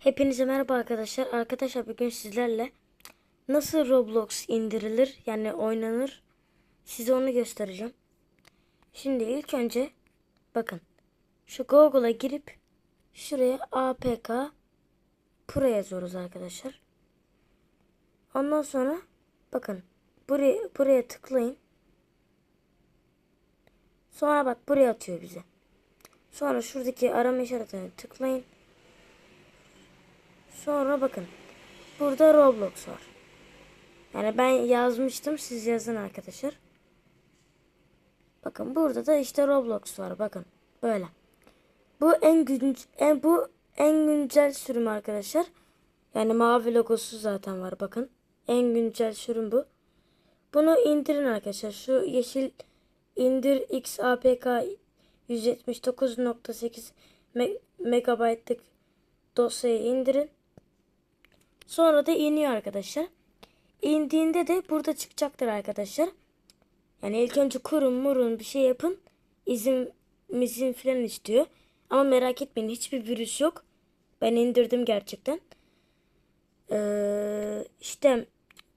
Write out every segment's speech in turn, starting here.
Hepinize merhaba arkadaşlar. Arkadaşlar bugün sizlerle nasıl Roblox indirilir yani oynanır size onu göstereceğim. Şimdi ilk önce bakın şu Google'a girip şuraya APK Pro yazıyoruz arkadaşlar. Ondan sonra bakın buraya, buraya tıklayın. Sonra bak buraya atıyor bize. Sonra şuradaki arama işaretine tıklayın. Sonra bakın. Burada Roblox var. Yani ben yazmıştım. Siz yazın arkadaşlar. Bakın burada da işte Roblox var. Bakın. Böyle. Bu en gün en bu en güncel sürüm arkadaşlar. Yani mavi logosu zaten var bakın. En güncel sürüm bu. Bunu indirin arkadaşlar. Şu yeşil indir XAPK 179.8 me megabaytlık dosyayı indirin. Sonra da iniyor arkadaşlar. İndiğinde de burada çıkacaktır arkadaşlar. Yani ilk önce kurun murun bir şey yapın. İzin mizin filan istiyor. Ama merak etmeyin hiçbir virüs yok. Ben indirdim gerçekten. Ee, işte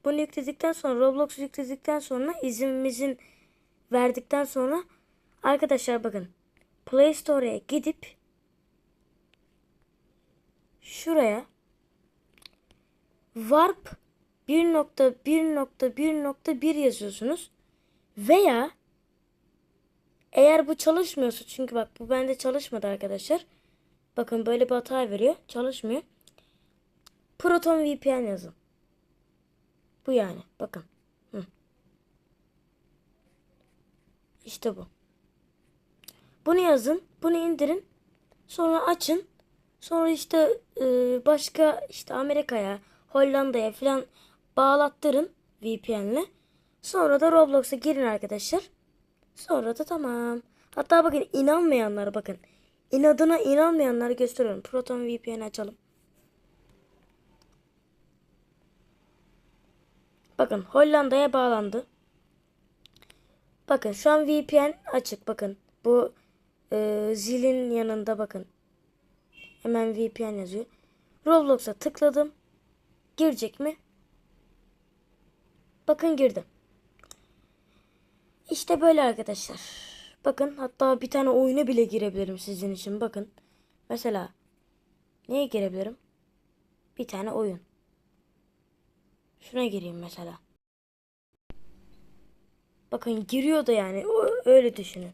bunu yükledikten sonra Roblox yükledikten sonra izimizin verdikten sonra arkadaşlar bakın Play Store'ya gidip şuraya warp 1.1.1.1 yazıyorsunuz. Veya eğer bu çalışmıyorsa çünkü bak bu bende çalışmadı arkadaşlar. Bakın böyle bir hata veriyor. Çalışmıyor. Proton VPN yazın. Bu yani. Bakın. Hı. İşte bu. Bunu yazın. Bunu indirin. Sonra açın. Sonra işte e, başka işte Amerika'ya, Hollanda'ya falan bağlattırın VPN'le. Sonra da Roblox'a girin arkadaşlar. Sonra da tamam. Hatta bakın inanmayanlar bakın. İnadına inanmayanları gösteriyorum. Proton VPN açalım. Bakın Hollanda'ya bağlandı. Bakın şu an VPN açık bakın. Bu e, zilin yanında bakın. Hemen VPN yazıyor. Roblox'a tıkladım. Girecek mi? Bakın girdim. İşte böyle arkadaşlar. Bakın hatta bir tane oyuna bile girebilirim sizin için. Bakın. Mesela neye girebilirim? Bir tane oyun. Şuna gireyim mesela. Bakın giriyor da yani. Öyle düşünün.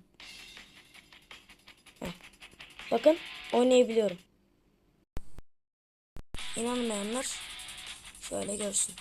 Bakın oynayabiliyorum. İnanmayanlar Şöyle görsün.